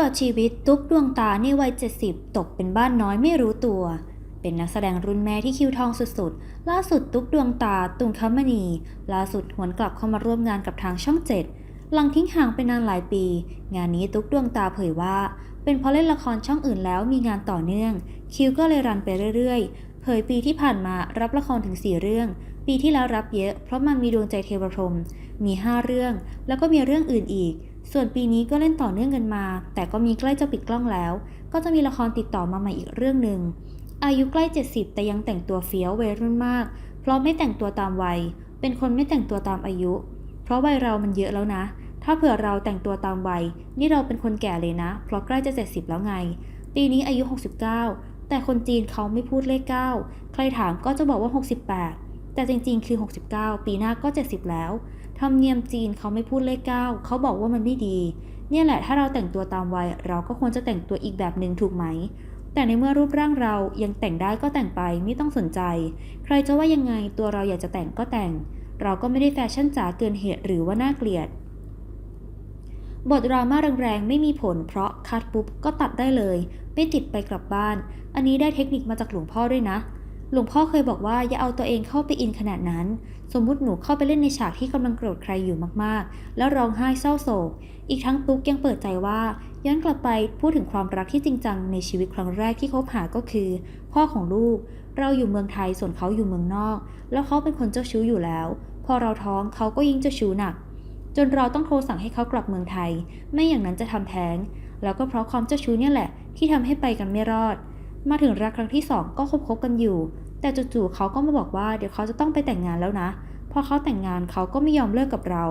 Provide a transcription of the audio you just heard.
ปลอดชีวิตตุ๊กดวงตาในวัย 70 ตกเป็นบ้านน้อยไม่รู้ตัว เป็นนักแสดงรุ่นแม่ที่คิวทองสุดๆ ล่าสุดตุ๊กดวงตา ตุงคมณี ล่าสุดหวนกลับเข้ามาร่วมงานกับทางช่องเจ็ดหลังทิ้งห่างไปนานหลายปี งานนี้ตุ๊กดวงตาเผยว่า เป็นเพราะเล่นละครช่องอื่นแล้วมีงานต่อเนื่อง คิวก็เลยรันไปเรื่อยๆ เผยปีที่ผ่านมารับละครถึง 4 เรื่อง ปีที่แล้วรับเยอะ เพราะมันมีดวงใจเทวพรหมมี 5 เรื่อง แล้วก็มีเรื่องอื่นอีก ส่วนปีนี้ก็เล่นต่อเนื่องกันมา แต่ก็มีใกล้จะปิดกล้องแล้ว ก็จะมีละครติดต่อมาใหม่อีกเรื่องหนึ่ง อายุใกล้ 70 แต่ยังแต่งตัวเฟี้ยววัยรุ่นมาก เพราะไม่แต่งตัวตามวัย เป็นคนไม่แต่งตัวตามอายุ เพราะวัยเรามันเยอะแล้วนะ ถ้าเผื่อเราแต่งตัวตามวัย นี่เราเป็นคนแก่เลยนะ เพราะใกล้จะ 70 แล้วไง ปีนี้อายุ 69 แต่คนจีนเขาไม่พูดเลข 9 ใครถามก็จะบอกว่า 68 แต่จริงๆ คือ 69 ปีหน้าก็ 70 แล้ว ธรรมเนียมจีนเขาไม่พูดเลข9เขาบอกว่ามันไม่ดี เนี่ยแหละถ้าเราแต่งตัวตามวัย เราก็ควรจะแต่งตัวอีกแบบหนึ่งถูกไหม แต่ในเมื่อรูปร่างเรายังแต่งได้ก็แต่งไปไม่ต้องสนใจ ใครจะว่ายังไงตัวเราอยากจะแต่งก็แต่ง เราก็ไม่ได้แฟชั่นจ๋าเกินเหตุหรือว่าน่าเกลียด บทดราม่าแรงๆไม่มีผล เพราะคัดปุ๊บก็ตัดได้เลย ไม่ติดไปกลับบ้าน อันนี้ได้เทคนิคมาจากหลวงพ่อด้วยนะ หลวงพ่อเคยบอกว่าอย่าเอาตัวเองเข้าไปอินขนาดนั้น สมมุติหนูเข้าไปเล่นในฉากที่กำลังโกรธใครอยู่มากๆ แล้วร้องไห้เศร้าโศก อีกทั้งตุ๊กยังเปิดใจว่าย้อนกลับไปพูดถึงความรักที่จริงจังในชีวิตครั้งแรกที่คบหาก็คือ พ่อของลูก เราอยู่เมืองไทยส่วนเขาอยู่เมืองนอก แล้วเขาเป็นคนเจ้าชู้อยู่แล้ว พอเราท้องเขาก็ยิ่งเจ้าชู้หนัก จนเราต้องโทรสั่งให้เขากลับเมืองไทย ไม่อย่างนั้นจะทำแท้ง แล้วก็เพราะความเจ้าชู้เนี่ยแหละ ที่ทำให้ไปกันไม่รอด มาถึงรักครั้งที่สองก็คบคบกันอยู่ แต่จู่ๆเขาก็มาบอกว่าเดี๋ยวเขาจะต้องไปแต่งงานแล้วนะ พอเขาแต่งงานเขาก็ไม่ยอมเลิกกับเรา